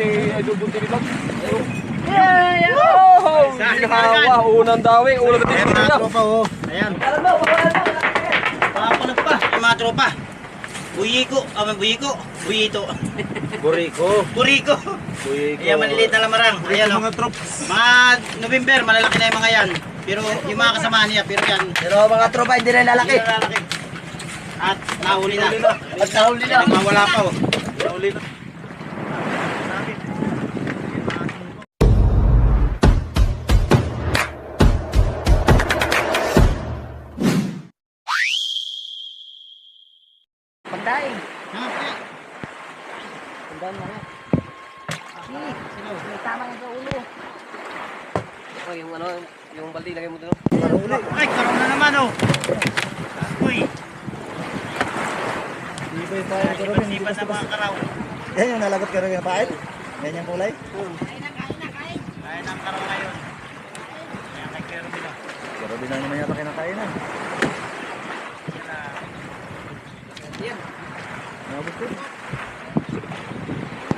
ni Idol Buntinibag. Yeah! Oh! Ginawa, unang dawi, mga tropa oh. Ayan. Pakapalag pa. Ayan mga tropa. Buyiko. Ah, buyiko. Buyito. Buriko. Buriko. Buriko. Ayan, maliliit na lamarang. Ayan oh. mga trops. Mga November, malalaki na yung mga yan. Pero yung mga kasama niya, pero yan. Pero mga tropa hindi na lalaki. Hindi na lalaki. At nahuli na. At nahuli na. Mawala pa oh. Nauli na. Pandaing. Kaya. Pandaing na nga. Ah, Sino? May tama yung sa ulo. Oh, yung ano, yung baldi lagay mo doon. Ay, karoon na naman oh. Uy. Sipan sa mga karaw. Yan yung nalagot ka rin yung pail. Yan yung kulay. Kaya ng karaw ngayon. Kaya kay Bila. Pero di na naman yata kinakain na. Nabot ko.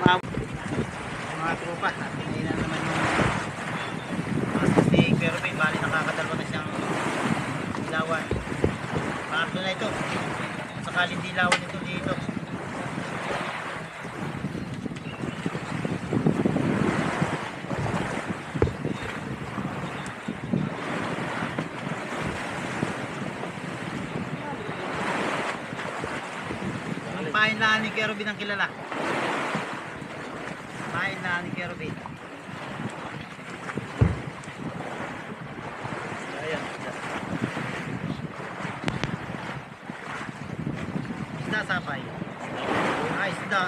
Mga, mga tropa, natin na naman yung Basta si Kervin, bali nakakadalwa na siyang dilawan. Pangatlo na ito. Sakaling dilawan ito dito. Pain na ni Kervin ang kilala. Pain na ni Kervin. Ayan. Isda sapay. Ay, isda.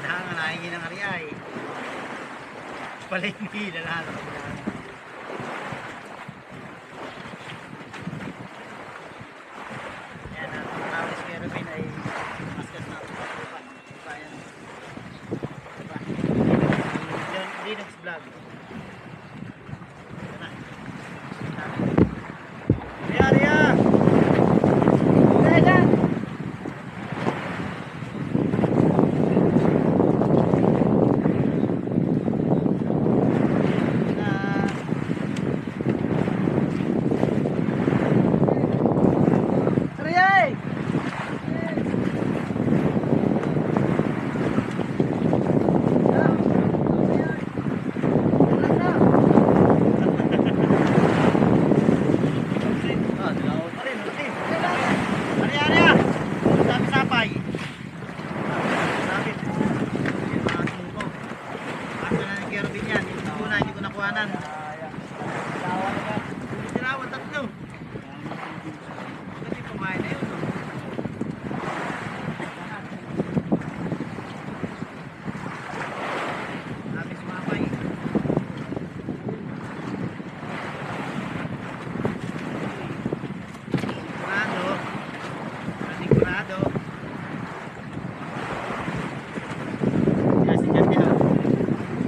Nahangan na hingin ng ariay. Palengki na lahat. Yan vlog.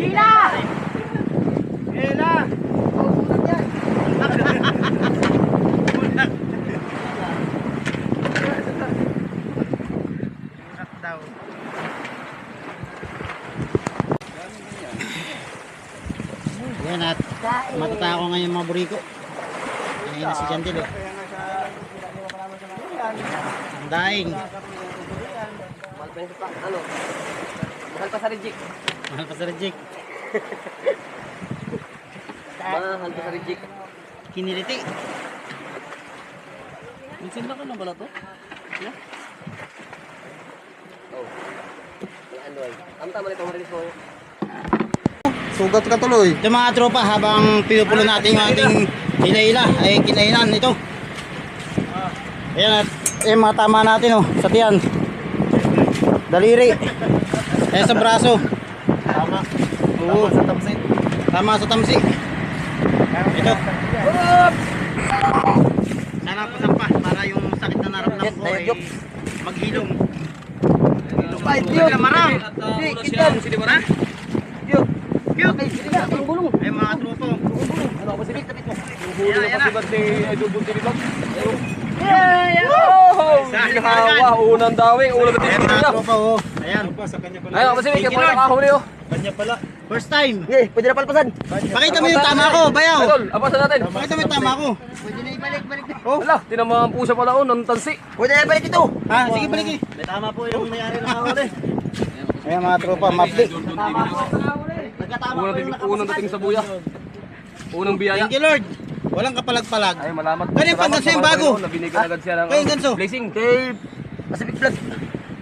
Bulag daw. Yan at matatako ngayon mga buriko. Ngayon na si Jan Dilo. Ang daing. Mahal pa sa reject. Mahal pa sa reject. Mahal pa sa reject. Kiniliti. Minsan na ka na bala to? Oh. Wala ano ay. Ang tama nito marilis. Sugat ka tuloy. Ito mga tropa habang pinupulo natin yung ating hila-hila ay kinainan ito. Ayan at eh, mga tama natin oh sa tiyan. Daliri. Eh sa braso. Tama. Oo. sa tamsin. Tama sa tamsi. Ito. Sana pasampa para yung sakit na naramdaman ko ay maghilom. Ay, Ay, Diyo. marang. Di, kita. Sinibara? Diyo. Cute. Ay, sige na. Ang bulong. Ay mga tropa. oh. Ano ako sibig? Tapit mo. Ayan, na ayan kasi na. ba't ni Idol Buntinibag? Yeah! Oh! Sa akin, Ginawa, unang dawi, unang dawi. Ayan tropa oh. Ayan. Ayun, kasi may kapoy nakahuli oh. Kanya pala. First time. Okay, pwede na palpasan. Pakita mo yung tama ko, bayaw. Idol, apasan natin. Pakita mo yung tama ko. Oh, ala, tinamaan po siya pala oh, ng tansi. Pwede na balik ito. Ha, sige balik eh. May tama po yung may-ari ng kahuli. Ayan mga tropa, mapli. Unang, dating, unang dating sa buya. Unang biyaya. Thank you Lord. Walang kapalag-palag. Ay, malamat. Kaya yung pangganso yung bago. Nabinigyan agad siya ng Kaya yung ganso. blessing. Okay, Pacific Vlog.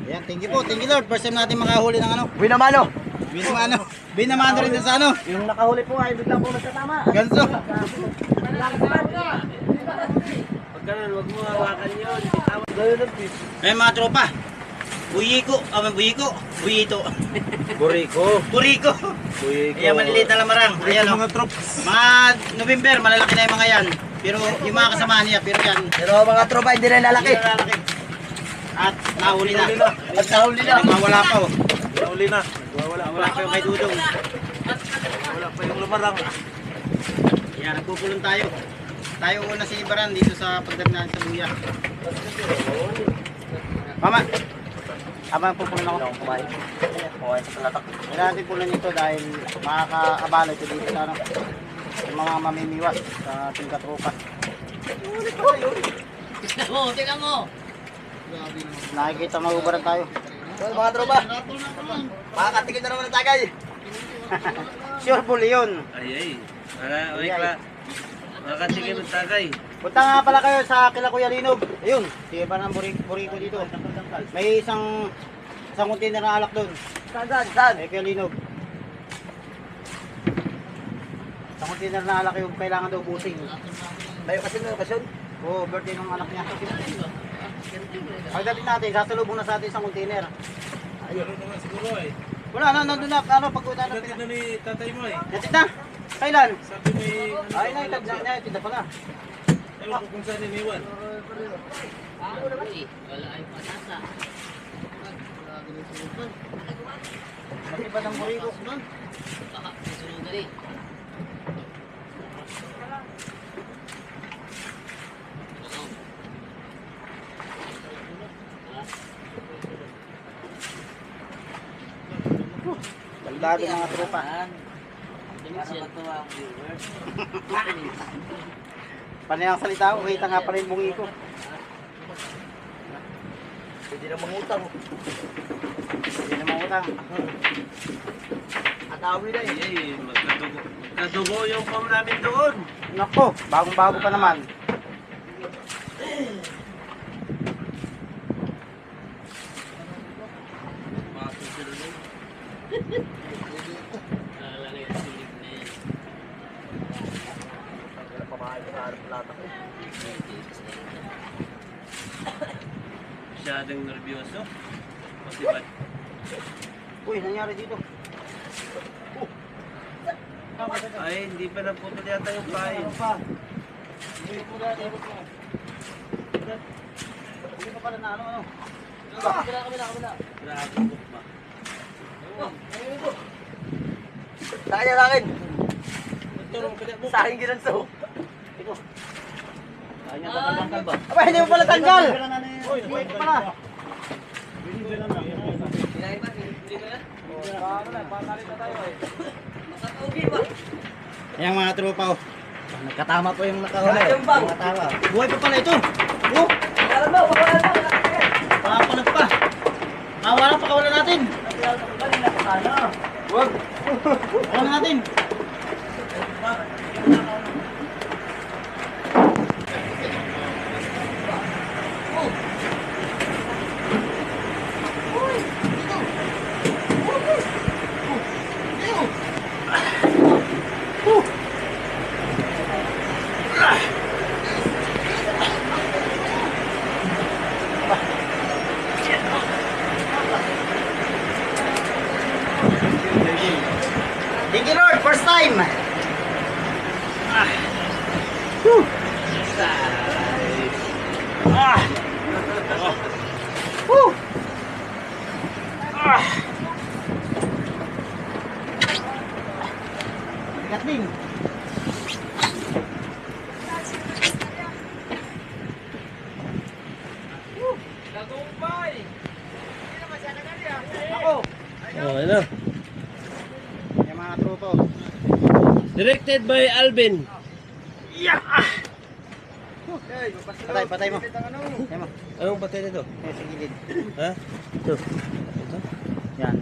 Ayan, thank you po. Thank you Lord. First time natin makahuli ng ano. Winamano. Binamano. Binamano rin din sa ano. Yung nakahuli po ay bigla po nagtatama. Ganso. Ayan mga tropa. Buyiko. Ah, may buyiko. Buyito. Buriko. Buriko. Buriko. Ayan, maliliit na lamarang. Ayan, mga trops. Mga November, malalaki na yung mga yan. Pero yung mga kasama niya, pero yan, Pero mga tropa hindi na lalaki. Hindi na lalaki. At nahuli na. At nahuli na. Mawala pa oh. Nahuli na. Wala, wala pa yung kay Dudong. Wala pa yung lumarang. Yan, nagpupulong tayo. Tayo una si Ibaran dito sa pagdagnan sa buya. Mama. Habang pupulong ako. Kumain. Kumain sa talatak. Kailangan natin pulong ito dahil makakaabala ito dito sa ano, sa mga mamimiwas sa ating katropa. Oh, tingnan mo. Nakikita magubaran tayo. So, mga tropa. Makakatigil na naman ng tagay. Sure bull yun. Ay, ay. Wala, wait lang. Makatikim ng tagay. Punta nga pala kayo sa kila Kuya Linog. Ayun, sige pa ng buri buriko dito. May isang isang container na alak doon. Saan, saan, saan? Eh, Kuya Linog. Isang container na alak yung kailangan daw busing. May kasi ng okasyon. Oo, birthday ng anak niya. Pagdating natin, sasalubong na sa atin isang container. Ayun naman siguro eh. Wala na, nandun na. Ano, pagkuta na. Natin na ni tatay mo eh. Natid na. Kailan? Sabi may ano. Ay, naitag na niya. Tinda pala. Ewan ko kung saan iniwan. Mati pa ng buriko. Baldado mga tropa. Panay ang salita ko, kita nga pala yung bungi ko. Pwede na mangutang. Hindi na mangutang. At awi na eh. Magkadugo. Kadugo yung pam namin doon. Nako, bagong-bago pa naman. Masyadong nervyoso. Kasi ba't Uy, nangyari dito. Ay, hindi pa naputol yata yung pain. pa? Hindi na, hindi po. Hindi pa pala na ano, ano. Kabila, kabila, kabila. Grabe pa. Sa sa akin. Turong ka mo. Sa akin ginanso. Aba, hindi mo pala tanggal. Pala. Hindi ba yan? Ayan mga tropa oh. Nagkatama po yung nakahuli. Nakatama. Buhay pa pala ito. Oh, Alam mo, baka mo. pakapalag pa. Mawala pa kawalan natin. Wag. Kawalan natin. Ako. Oh, ano? mga tropa. oh. Directed by Alvin. Patay, patay mo. Patay mo. Anong patay nito? Eh, sa gilid. Ha? Ito. Yan.